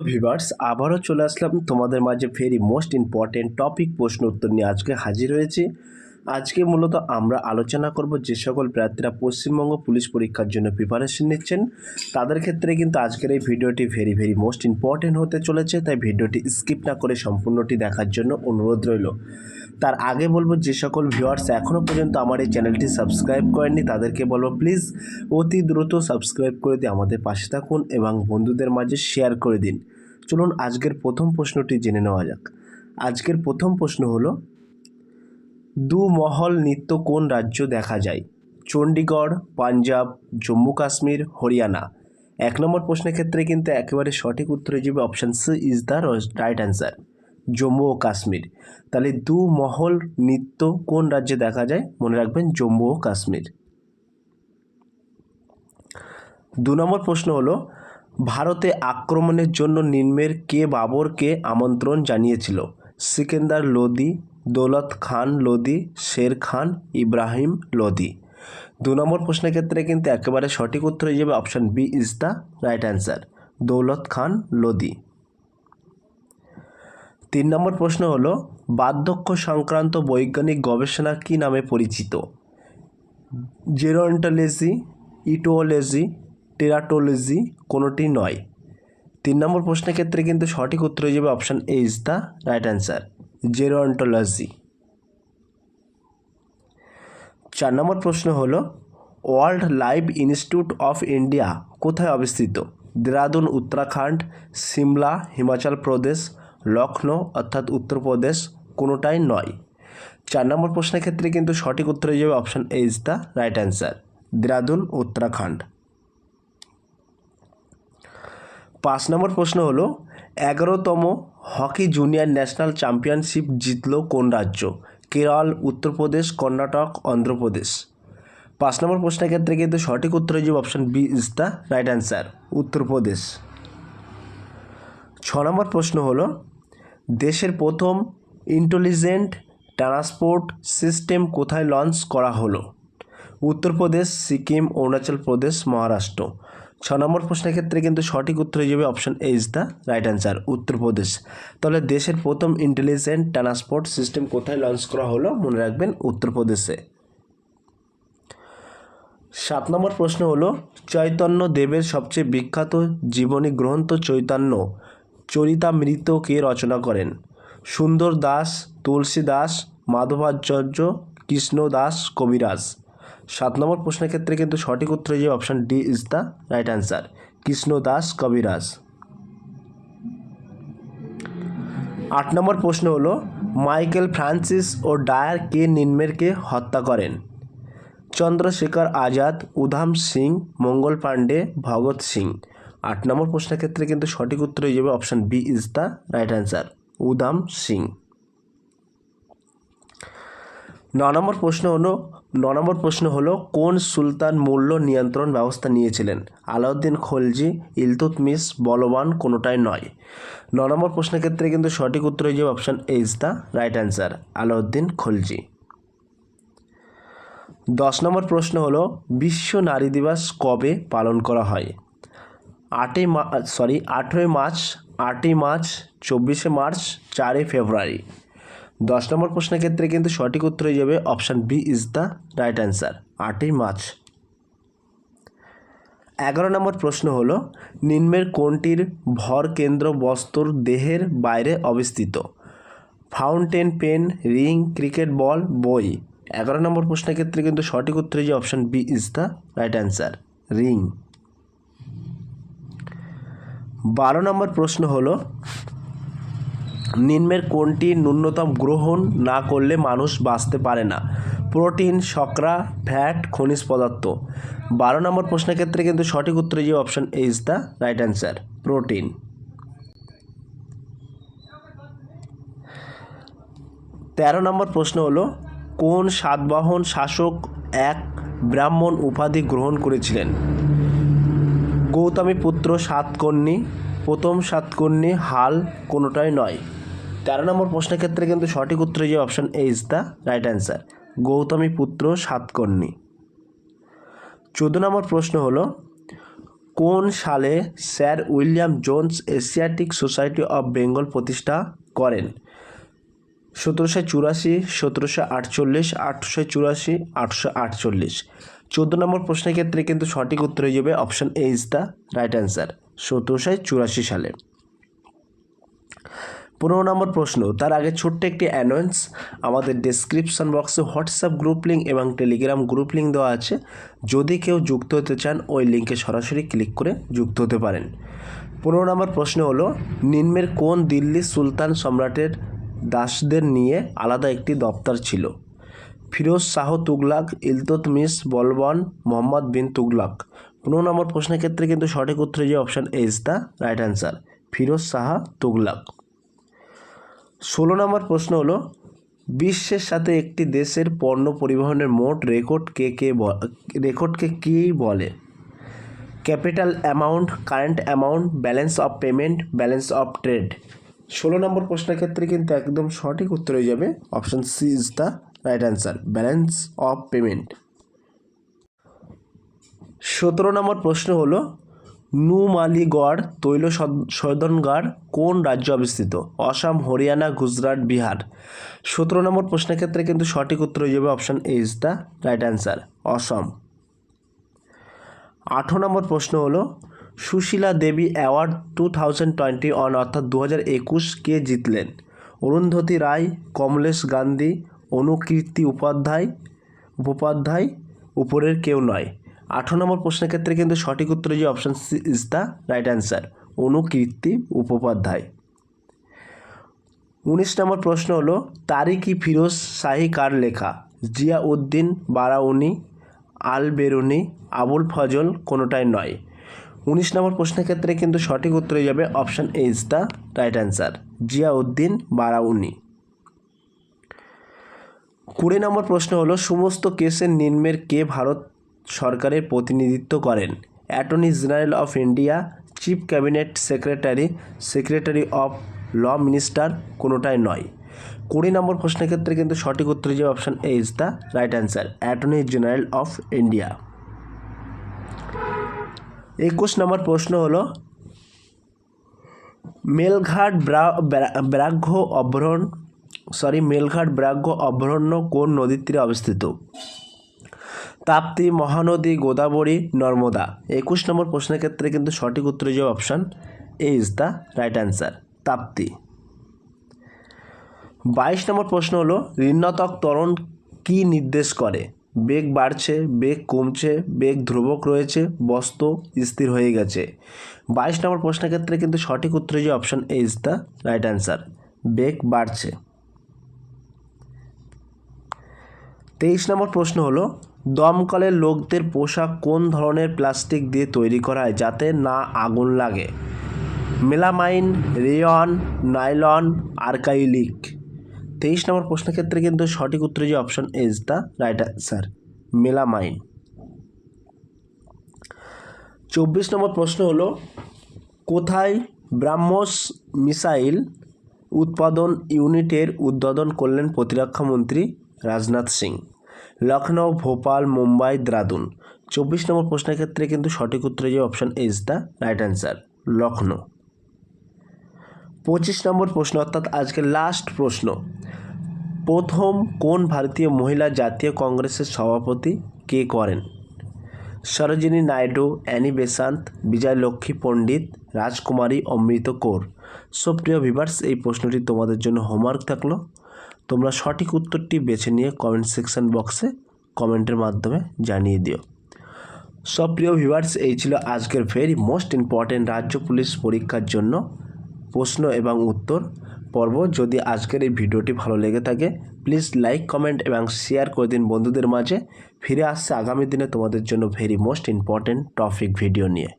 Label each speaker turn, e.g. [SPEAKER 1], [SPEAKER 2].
[SPEAKER 1] Viewers আবারও চলে আসলাম তোমাদের মাঝে ভেরি মোস্ট ইম্পর্টেন্ট টপিক প্রশ্ন উত্তর নিয়ে। আজকে হাজির হয়েছি। আজকে মূলত আমরা আলোচনা করব যে সকল প্রার্থীরা পশ্চিমবঙ্গ পুলিশ পরীক্ষার জন্য প্রিপারেশন নিচ্ছেন। তাদের ক্ষেত্রে কিন্তু আজকের এই ভিডিওটি ভেরি ভেরি মোস্ট ইম্পর্টেন্ট হতে চলেছে, তাই ভিডিওটি স্কিপ না করে সম্পূর্ণটি দেখার জন্য অনুরোধ রইল। তার আগে বলব, যে সকল ভিউয়ার্স এখনও পর্যন্ত আমার এই চ্যানেলটি সাবস্ক্রাইব করেননি, তাদেরকে বলব প্লিজ অতি দ্রুত সাবস্ক্রাইব করে দিয়ে আমাদের পাশে থাকুন এবং বন্ধুদের মাঝে শেয়ার করে দিন। চলুন আজকের প্রথম প্রশ্নটি জেনে নেওয়া যাক। আজকের প্রথম প্রশ্ন হলো দু মহল নৃত্য কোন রাজ্য দেখা যায়? চণ্ডীগড় পাঞ্জাব, জম্মু কাশ্মীর, হরিয়ানা। এক নম্বর প্রশ্নের ক্ষেত্রে কিন্তু একেবারে সঠিক উত্তর হয়ে যাবে option C is the right answer Jammu ও কাশ্মীর। তাহলে দু মহল নৃত্য কোন রাজ্যে দেখা যায়? মনে রাখবেন জম্মু ও কাশ্মীর। দু নম্বর প্রশ্ন হলো, ভারতে আক্রমণের জন্য নিম্নের কে বাবরকে আমন্ত্রণ জানিয়েছিল? সিকেন্দার লোদি দৌলত খান লোদি, শের খান, ইব্রাহিম লোদি। দু নম্বর প্রশ্নের ক্ষেত্রে কিন্তু একেবারে সঠিক উত্তর হয়ে যাবে option B is the right answer Daulat Khan Lodi. তিন নম্বর প্রশ্ন হলো, বার্ধক্য সংক্রান্ত বৈজ্ঞানিক গবেষণা কী নামে পরিচিত? জেরন্টোলজি, ইটোলজি, টেরাটোলজি কোনোটি নয়। তিন নম্বর প্রশ্নের ক্ষেত্রে কিন্তু সঠিক উত্তর হয়ে যাবে option A is the right answer gerontology চার নম্বর প্রশ্ন হলো world live institute of India কোথায় অবস্থিত? দেরাদুন উত্তরাখণ্ড সিমলা হিমাচল প্রদেশ লখনৌ অর্থাৎ উত্তরপ্রদেশ কোনোটাই নয়। চার নম্বর প্রশ্নের ক্ষেত্রে কিন্তু সঠিক উত্তর হয়ে যাবে option A is the right answer Dehradun Uttarakhand পাঁচ নম্বর প্রশ্ন হলো এগারোতম হকি জুনিয়র ন্যাশনাল চ্যাম্পিয়নশিপ জিতল কোন রাজ্য? কেরল, উত্তরপ্রদেশ, কর্ণাটক, অন্ধ্রপ্রদেশ। পাঁচ নম্বর প্রশ্নের ক্ষেত্রে কিন্তু সঠিক উত্তর হয়ে যাবে option B is the right answer Uttar Pradesh. ছ নম্বর প্রশ্ন হলো, দেশের প্রথম ইন্টেলিজেন্ট ট্রান্সপোর্ট সিস্টেম কোথায় লঞ্চ করা হলো? উত্তরপ্রদেশ, সিকিম, অরুণাচল প্রদেশ, মহারাষ্ট্র। ছ নম্বর প্রশ্নের ক্ষেত্রে কিন্তু সঠিক উত্তর হয়ে যাবে option A is the right answer Uttar Pradesh. তাহলে দেশের প্রথম ইন্টেলিজেন্ট ট্রান্সপোর্ট সিস্টেম কোথায় লঞ্চ করা হলো মনে রাখবেন উত্তরপ্রদেশে। সাত নম্বর প্রশ্ন হলো, চৈতন্য দেবের সবচেয়ে বিখ্যাত জীবনী গ্রন্থ চৈতন্য চরিতামৃত কে রচনা করেন? সুন্দর দাস, তুলসী দাস, মাধবাচার্য কৃষ্ণ দাস কবিরাজ। সাত নম্বর প্রশ্নের ক্ষেত্রে কিন্তু সঠিক উত্তর যে option D is the right answer Krishna Das, Kabiraj. আট নম্বর প্রশ্ন হলো, মাইকেল ফ্রান্সিস ও ডায়ার কে নিম্নেরকে হত্যা করেন? চন্দ্রশেখর আজাদ, উধাম সিং, মঙ্গল পাণ্ডে, ভগৎ সিং। আট নম্বর প্রশ্নের ক্ষেত্রে কিন্তু সঠিক উত্তর হয়ে যাবে option B is the right answer Udham Singh. ন নম্বর প্রশ্ন হলো ন নম্বর প্রশ্ন হলো, কোন সুলতান মূল্য নিয়ন্ত্রণ ব্যবস্থা নিয়েছিলেন? আলাউদ্দিন খলজি ইলতুতমিস বলবান কোনোটাই নয়। ন নম্বর প্রশ্নের ক্ষেত্রে কিন্তু সঠিক উত্তর হয়ে যাবে option A is the right answer Alauddin Khalji. দশ নম্বর প্রশ্ন হলো, বিশ্ব নারী দিবস কবে পালন করা হয়? আটই মা সরি আঠেরোই মার্চ, আটই মার্চ, চব্বিশে মার্চ, চারই ফেব্রুয়ারি। দশ নম্বর প্রশ্নের ক্ষেত্রে কিন্তু সঠিক উত্তর হয়ে যাবে option B is the right answer. আটই মার্চ। এগারো নম্বর প্রশ্ন হলো, নিম্নের কোনটির ভর কেন্দ্র বস্তুর দেহের বাইরে অবস্থিত? Fountain, pen, ring, cricket ball, বই। এগারো নম্বর প্রশ্নের ক্ষেত্রে কিন্তু সঠিক উত্তর যাবে option B is the right answer, ring. বারো নম্বর প্রশ্ন হলো নিম্নের কোনটি ন্যূনতম গ্রহণ না করলে মানুষ বাঁচতে পারে না? প্রোটিন, শর্করা, ফ্যাট, খনিজ পদার্থ। বারো নম্বর প্রশ্নের ক্ষেত্রে কিন্তু সঠিক উত্তর যে option is the right answer protein. তেরো নম্বর প্রশ্ন হলো, কোন সাতবাহন শাসক এক ব্রাহ্মণ উপাধি গ্রহণ করেছিলেন? গৌতমী পুত্র সাতকর্ণী প্রথম সাতকর্ণী হাল কোনোটাই নয়। তেরো নম্বর প্রশ্নের ক্ষেত্রে কিন্তু সঠিক উত্তর যে option A is the right answer Gautami Putra Satakarni চোদ্দ নম্বর প্রশ্ন হলো, কোন সালে sir William Jones Asiatic Society of Bengal প্রতিষ্ঠা করেন? সতেরোশো চুরাশি, সতেরোশো আটচল্লিশ, আটশো চুরাশি, আটশো আটচল্লিশ। চোদ্দ নম্বর প্রশ্নের ক্ষেত্রে কিন্তু সঠিক উত্তর হয়ে যাবে option A is the right answer সতেরোশো চুরাশি সালে। পনেরো নম্বর প্রশ্ন, তার আগে ছোট্ট একটি অ্যানাউন্স আমাদের ডেসক্রিপশন বক্সে হোয়াটসঅ্যাপ গ্রুপ লিঙ্ক এবং টেলিগ্রাম গ্রুপ লিঙ্ক দেওয়া আছে। যদি কেউ যুক্ত হতে চান, ওই লিঙ্কে সরাসরি ক্লিক করে যুক্ত হতে পারেন। পনেরো নম্বর প্রশ্ন হলো, নিম্নের কোন দিল্লি সুলতান সম্রাটের দাসদের নিয়ে আলাদা একটি দপ্তর ছিল? ফিরোজ শাহ তুগলাক ইলতুতমিশ বলবন, মোহাম্মদ বিন তুগলাক। পনেরো নম্বর প্রশ্নের ক্ষেত্রে কিন্তু সঠিক উত্তরে যে option is the right answer Firoz Shah Tughlaq. ষোলো নম্বর প্রশ্ন হলো, বিশ্বের সাথে একটি দেশের পণ্য পরিবহনের মোট রেকর্ড কে কে রেকর্ডকে কী বলে? Capital amount current amount balance of payment balance of trade ষোলো নম্বর প্রশ্নের ক্ষেত্রে কিন্তু একদম সঠিক উত্তর হয়ে যাবে option C is the right answer balance of payment সতেরো নম্বর প্রশ্ন হলো নুমালিগড় তৈল শোধনগার কোন রাজ্যে অবস্থিত? অসম, হরিয়ানা, গুজরাট, বিহার। সতেরো নম্বর প্রশ্নের ক্ষেত্রে কিন্তু সঠিক উত্তর হয়ে যাবে option A is the right answer Asom. আঠেরো নম্বর প্রশ্ন হলো, Sushila Devi award two thousand twenty one অর্থাৎ দু হাজার একুশ কে জিতলেন? অরুন্ধতী রায়, কমলেশ গান্ধী, অনুকীর্তি উপাধ্যায় উপাধ্যায় উপরের কেউ নয়। আঠারো নম্বর প্রশ্নের ক্ষেত্রে কিন্তু সঠিক উত্তর যে option C is the right answer Anukirti Upadhyay. উনিশ নম্বর প্রশ্ন হলো তারিকি ফিরোজ শাহী কার লেখা? জিয়া উদ্দিন বারাউনি আল বেরুনি আবুল ফজল কোনোটাই নয়। উনিশ নম্বর প্রশ্নের ক্ষেত্রে কিন্তু সঠিক উত্তর হয়ে যাবে option A is the right answer Zia Uddin Barani. কুড়ি নম্বর প্রশ্ন হলো, সমস্ত কেসের নিম্নের কে ভারত সরকারের প্রতিনিধিত্ব করেন। Attorney general of India, chief cabinet secretary secretary of law minister কোনোটাই নয়। কুড়ি নম্বর প্রশ্নের ক্ষেত্রে কিন্তু সঠিক উত্তর যে option A is the right answer attorney general of India. একুশ নম্বর প্রশ্ন হলো, মেলঘাট ব্রা- ব্রা- ব্রাঘ্য অভ্যরণ সরি মেলঘাট ব্রাঘ্য অভয়ারণ্য কোন নদীর তীরে অবস্থিত? তাপ্তি, মহানদী, গোদাবরী, নর্মদা। একুশ নম্বর প্রশ্নের ক্ষেত্রে কিন্তু সঠিক উত্তর যে option A is the right answer Tapti. বাইশ নম্বর প্রশ্ন হলো ঋণাত্মক ত্বরণ কি নির্দেশ করে? বেগ বাড়ছে, বেগ কমছে, বেগ ধ্রুবক রয়েছে, বস্তু স্থির হয়ে গেছে। বাইশ নম্বর প্রশ্নের ক্ষেত্রে কিন্তু সঠিক উত্তর যে option A is the right answer বেগ বাড়ছে। তেইশ নম্বর প্রশ্ন হলো দমকলের লোকদের পোশাক কোন ধরনের প্লাস্টিক দিয়ে তৈরি করা হয় যাতে না আগুন লাগে? Melamine, rayon, nylon, acrylic. তেইশ নম্বর প্রশ্নের ক্ষেত্রে কিন্তু সঠিক উত্তর যে option is the right answer melamine. চব্বিশ নম্বর প্রশ্ন হলো, কোথায় ব্রাহ্মস মিসাইল উৎপাদন ইউনিটের উদ্বোধন করলেন প্রতিরক্ষামন্ত্রী রাজনাথ সিং? লখনৌ ভোপাল, মুম্বাই, দ্রাদুন। চব্বিশ নম্বর প্রশ্নের ক্ষেত্রে কিন্তু সঠিক উত্তর যে option is the right answer Lucknow পঁচিশ নম্বর প্রশ্ন, অর্থাৎ আজকের লাস্ট প্রশ্ন। প্রথম কোন ভারতীয় মহিলা জাতীয় কংগ্রেসের সভাপতি কে করেন? Sarojini Naidu Annie Besant Vijay Lakshmi Pandit, Rajkumari Amrit Kaur. So প্রিয় ভিভার্স এই প্রশ্নটি তোমাদের জন্য হোমওয়ার্ক থাকল। তোমরা সঠিক উত্তরটি বেছে নিয়ে কমেন্ট সেকশন বক্সে কমেন্টের মাধ্যমে জানিয়ে দিও। সব প্রিয় ভিভার্স এই ছিল আজকের ভেরি মোস্ট ইম্পর্টেন্ট রাজ্য পুলিশ পরীক্ষার জন্য প্রশ্ন এবং উত্তর পর্ব। যদি আজকের এই ভিডিওটি ভালো লেগে থাকে প্লিজ লাইক কমেন্ট এবং শেয়ার করে দিন বন্ধুদের মাঝে। ফিরে আসছে আগামী দিনে তোমাদের জন্য very most important topic video নিয়ে।